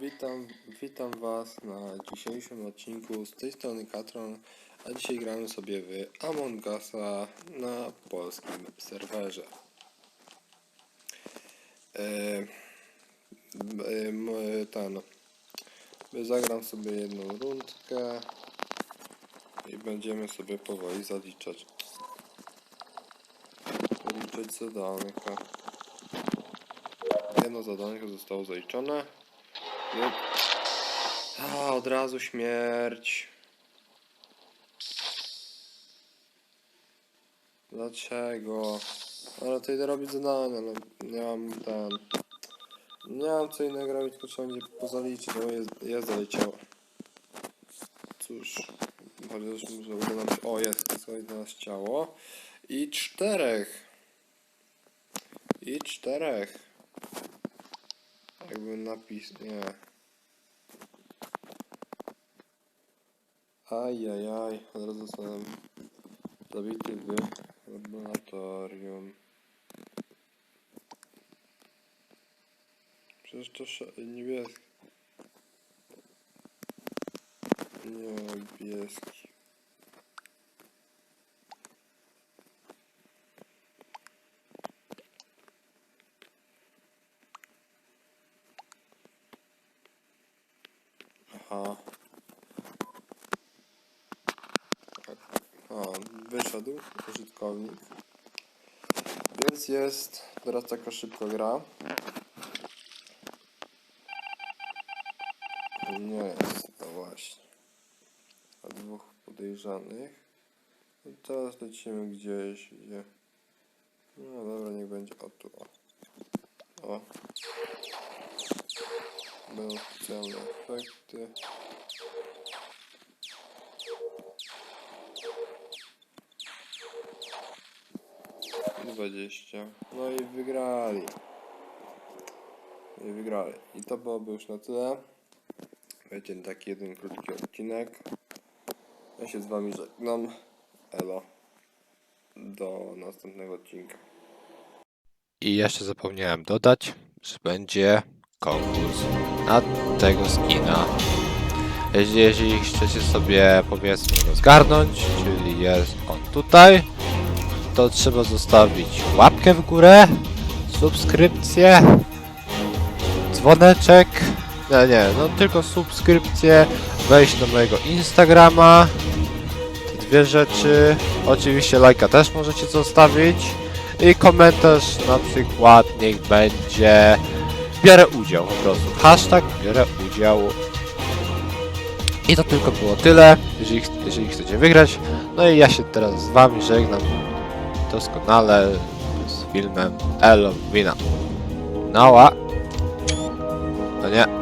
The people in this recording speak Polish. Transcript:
Witam, witam Was na dzisiejszym odcinku z tej strony Katron, a dzisiaj gramy sobie w Among Usa na polskim serwerze. E, b- e, ten, zagram sobie jedną rundkę i będziemy sobie powoli zaliczać. Zaliczać zadanka. Jedno zadanko zostało zaliczone. No. A, od razu śmierć. Dlaczego? Ale to idę robić zadania, ale nie mam ten... Nie mam co innego robić, tylko trzeba będzie pozaliczyć, bo jest, jest zaleciało. Cóż, chociaż może uda nam się... O, jest, słuchaj, nas ciało. I czterech. I czterech. Jakby napis... nie. Ajajaj, od razu zostałem zabity w laboratorium. Przecież to niebieski. Niebieski. Aha. O, wyszedł użytkownik. Więc jest teraz taka szybko gra. Nie jest, no właśnie. A dwóch podejrzanych. I teraz lecimy gdzieś, gdzie... No dobra, niech będzie o tu, o. O. Będą specjalne efekty. Dwadzieścia. No i wygrali. I wygrali. I to byłoby już na tyle. Będzie taki jeden krótki odcinek. Ja się z wami żegnam. Elo. Do następnego odcinka. I jeszcze zapomniałem dodać, że będzie konkurs na tego skina. Jeśli, jeśli chcecie sobie powiedzmy go zgarnąć, czyli jest on tutaj, to trzeba zostawić łapkę w górę, subskrypcję, dzwoneczek, nie, nie, no tylko subskrypcję, wejść do mojego Instagrama, te dwie rzeczy, oczywiście lajka też możecie zostawić i komentarz na przykład niech będzie biorę udział po prostu, hashtag biorę udział. I to tylko było tyle, jeżeli, jeżeli chcecie wygrać. No i ja się teraz z wami żegnam. Doskonale z filmem Elo Wina. No a... No nie,